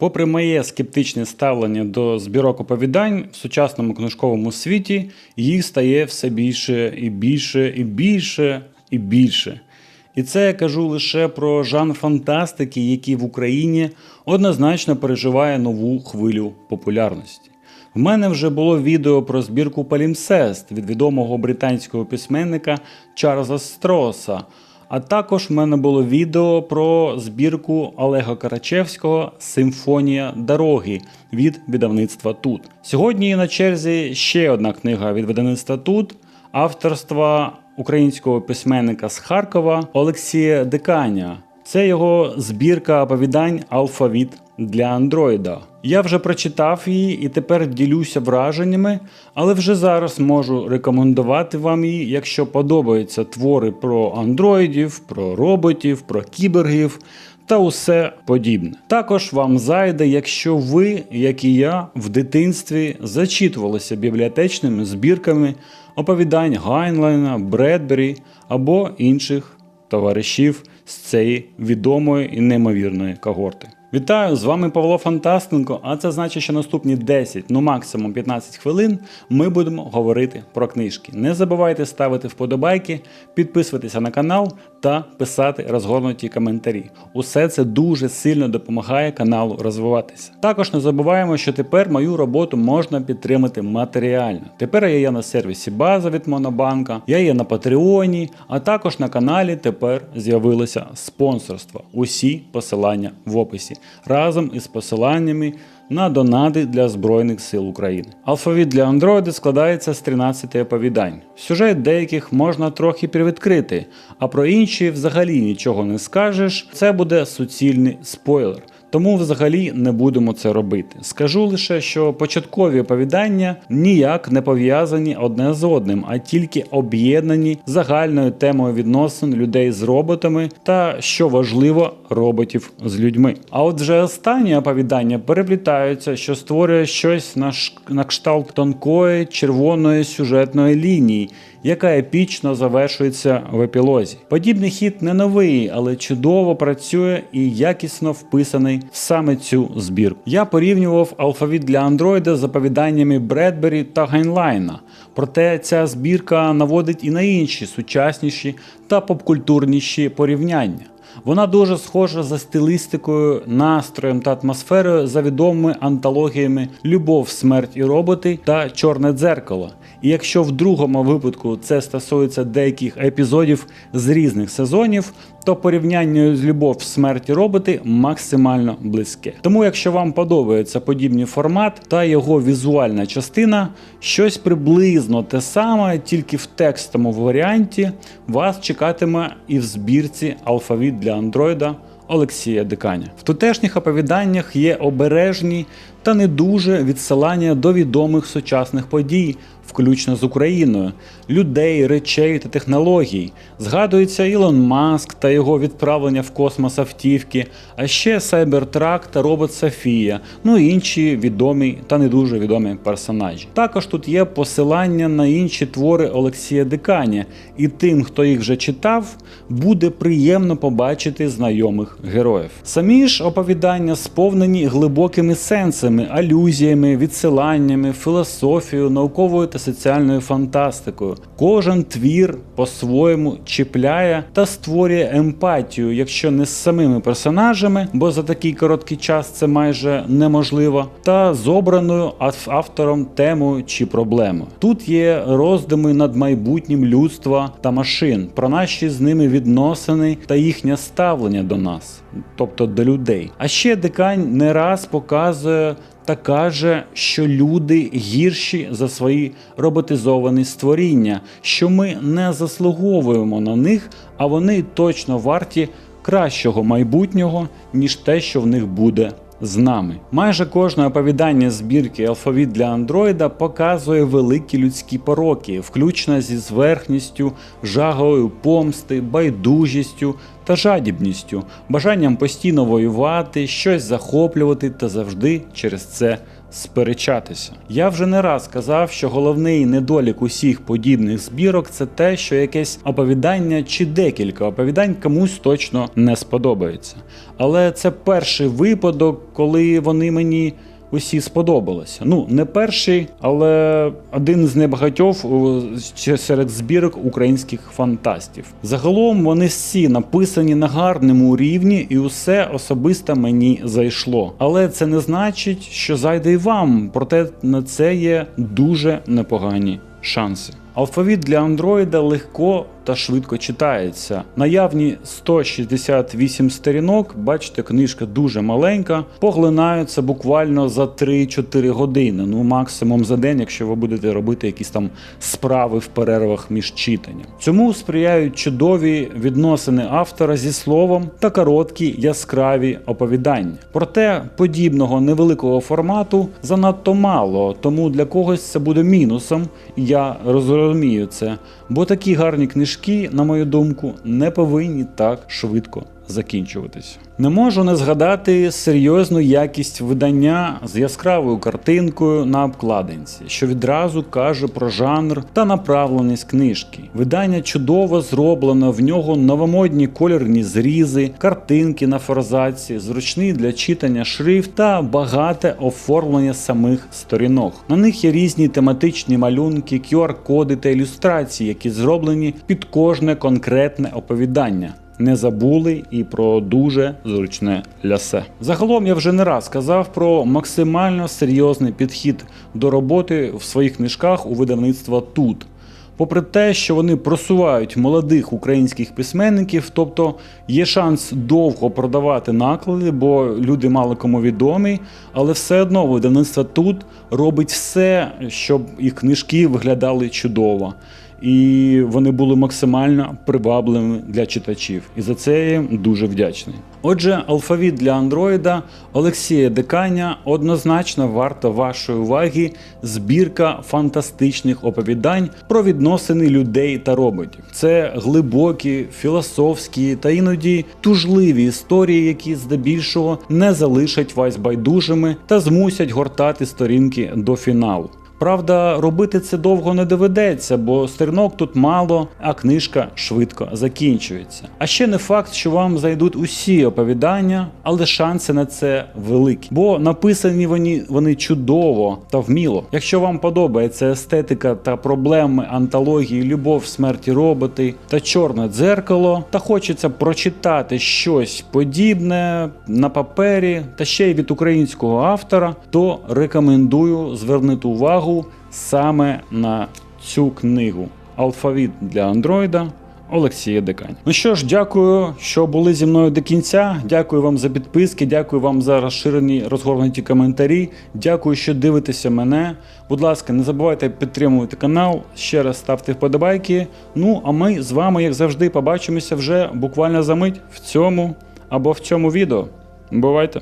Попри моє скептичне ставлення до збірок оповідань в сучасному книжковому світі, їх стає все більше і більше і більше і більше. І це я кажу лише про жанр фантастики, який в Україні однозначно переживає нову хвилю популярності. В мене вже було відео про збірку Палімсест від відомого британського письменника Чарльза Строса. А також в мене було відео про збірку Олега Карачевського Симфонія дороги від видавництва Тут. Сьогодні на черзі ще одна книга від видавництва Тут авторства українського письменника з Харкова Олексія Диканя. Це його збірка оповідань Алфавіт для андроїда. Я вже прочитав її і тепер ділюся враженнями, але вже зараз можу рекомендувати вам її, якщо подобаються твори про андроїдів, про роботів, про кібергів та усе подібне. Також вам зайде, якщо ви, як і я, в дитинстві зачитувалися бібліотечними збірками оповідань Гайнлайна, Бредбері або інших товаришів з цієї відомої і неймовірної когорти. Вітаю! З вами Павло Фантастенко, а це значить, що наступні 10, ну максимум 15 хвилин ми будемо говорити про книжки. Не забувайте ставити вподобайки, підписуватися на канал та писати розгорнуті коментарі. Усе це дуже сильно допомагає каналу розвиватися. Також не забуваємо, що тепер мою роботу можна підтримати матеріально. Тепер я є на сервісі База від Монобанка, я є на Патреоні, а також на каналі тепер з'явилося спонсорство. Усі посилання в описі разом із посиланнями на донати для Збройних сил України. Алфавіт для Android складається з 13 оповідань. Сюжет деяких можна трохи привідкрити, а про інші взагалі нічого не скажеш. Це буде суцільний спойлер. Тому взагалі не будемо це робити. Скажу лише, що початкові оповідання ніяк не пов'язані одне з одним, а тільки об'єднані загальною темою відносин людей з роботами та, що важливо, роботів з людьми. А от вже останні оповідання переплітаються, що створює щось на, ш... кшталт тонкої червоної сюжетної лінії. Яка епічно завершується в епілозі. Подібний хід не новий, але чудово працює і якісно вписаний саме цю збірку. Я порівнював алфавіт для андроїда з оповіданнями Бредбері та Гайнлайна. Проте ця збірка наводить і на інші сучасніші та попкультурніші порівняння. Вона дуже схожа за стилістикою, настроєм та атмосферою за відомими антологіями Любов, смерть і роботи та Чорне дзеркало. І якщо в другому випадку це стосується деяких епізодів з різних сезонів, то порівняння з любов, смерть і роботи максимально близьке. Тому, якщо вам подобається подібний формат та його візуальна частина, щось приблизно те саме, тільки в текстовому варіанті, вас чекатиме і в збірці алфавіт для андроїда. Олексія Диканя. В тутешніх оповіданнях є обережні та не дуже відсилання до відомих сучасних подій, включно з Україною, людей, речей та технологій. Згадується Ілон Маск та його відправлення в космос автівки, а ще Сайбертрак та робот Софія, ну і інші відомі та не дуже відомі персонажі. Також тут є посилання на інші твори Олексія Диканя, і тим, хто їх вже читав, буде приємно побачити знайомих героїв. Самі ж оповідання сповнені глибокими сенсами, алюзіями, відсиланнями, філософією, науковою та соціальною фантастикою. Кожен твір по-своєму чіпляє та створює емпатію, якщо не з самими персонажами, бо за такий короткий час це майже неможливо, та з обраною автором темою чи проблемою. Тут є роздуми над майбутнім людства та машин, про наші з ними відносини та їхнє ставлення до нас, тобто до людей. А ще дикань не раз показує та каже, що люди гірші за свої роботизовані створіння, що ми не заслуговуємо на них, а вони точно варті кращого майбутнього, ніж те, що в них буде. З нами. Майже кожне оповідання збірки алфавіт для андроїда показує великі людські пороки, включно зі зверхністю, жагою помсти, байдужістю та жадібністю, бажанням постійно воювати, щось захоплювати та завжди через це сперечатися. Я вже не раз казав, що головний недолік усіх подібних збірок це те, що якесь оповідання чи декілька оповідань комусь точно не сподобається. Але це перший випадок, коли вони мені усі сподобалися. Ну, не перший, але один з небагатьох серед збірок українських фантастів. Загалом вони всі написані на гарному рівні, і усе особисто мені зайшло. Але це не значить, що зайде й вам. Проте на це є дуже непогані шанси. Алфавіт для андроїда легко та швидко читається. Наявні 168 сторінок, бачите, книжка дуже маленька, поглинаються буквально за 3-4 години, ну максимум за день, якщо ви будете робити якісь там справи в перервах між читанням. Цьому сприяють чудові відносини автора зі словом та короткі яскраві оповідання. Проте подібного невеликого формату занадто мало, тому для когось це буде мінусом. Я розумію це, бо такі гарні книжки, на мою думку, не повинні так швидко закінчуватись. Не можу не згадати серйозну якість видання з яскравою картинкою на обкладинці, що відразу каже про жанр та направленість книжки. Видання чудово зроблено, в нього новомодні кольорні зрізи, картинки на форзаці, зручний для читання шрифт та багате оформлення самих сторінок. На них є різні тематичні малюнки, QR-коди та ілюстрації, які зроблені під кожне конкретне оповідання. Не забули і про дуже зручне лясе. Загалом я вже не раз казав про максимально серйозний підхід до роботи в своїх книжках у видавництва тут. Попри те, що вони просувають молодих українських письменників, тобто є шанс довго продавати наклади, бо люди мало кому відомі, але все одно видавництво тут робить все, щоб їх книжки виглядали чудово. І вони були максимально привабливими для читачів. І за це я їм дуже вдячний. Отже, алфавіт для андроїда Олексія Деканя однозначно варта вашої уваги збірка фантастичних оповідань про відносини людей та роботів. Це глибокі, філософські та іноді тужливі історії, які здебільшого не залишать вас байдужими та змусять гортати сторінки до фіналу. Правда, робити це довго не доведеться, бо сторінок тут мало, а книжка швидко закінчується. А ще не факт, що вам зайдуть усі оповідання, але шанси на це великі. Бо написані вони, вони чудово та вміло. Якщо вам подобається естетика та проблеми антології Любов, смерті роботи та чорне дзеркало, та хочеться прочитати щось подібне на папері та ще й від українського автора, то рекомендую звернути увагу саме на цю книгу Алфавіт для андроїда Олексія Декань. Ну що ж, дякую, що були зі мною до кінця. Дякую вам за підписки, дякую вам за розширені розгорнуті коментарі. Дякую, що дивитеся мене. Будь ласка, не забувайте підтримувати канал. Ще раз ставте вподобайки. Ну а ми з вами, як завжди, побачимося вже буквально за мить в цьому або в цьому відео. Бувайте!